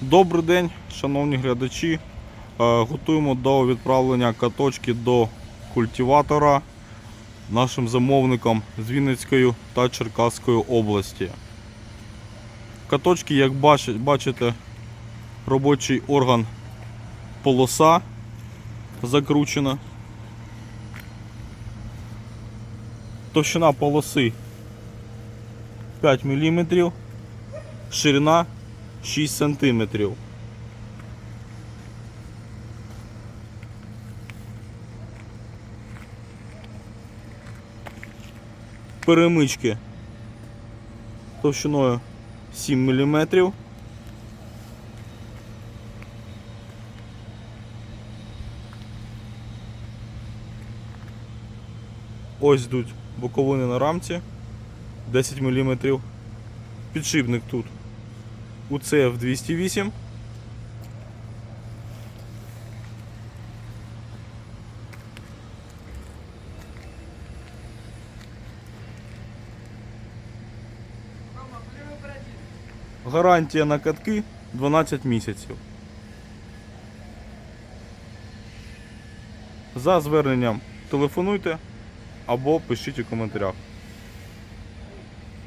Добрий день, шановні глядачі. Е, Готуємо до відправлення каточки до культиватора нашим замовникам з Вінницької та Черкаської області. Каточки, як бачите, робочий орган полоса закручена. Товщина полоси 5 мм, ширина 6 сантиметрів. Перемички товщиною 7 мм. Ось йдуть боковини на рамці 10 мм. Підшипник тут УЦФ 208. Гарантія на катки 12 місяців. За зверненням телефонуйте або пишіть у коментарях.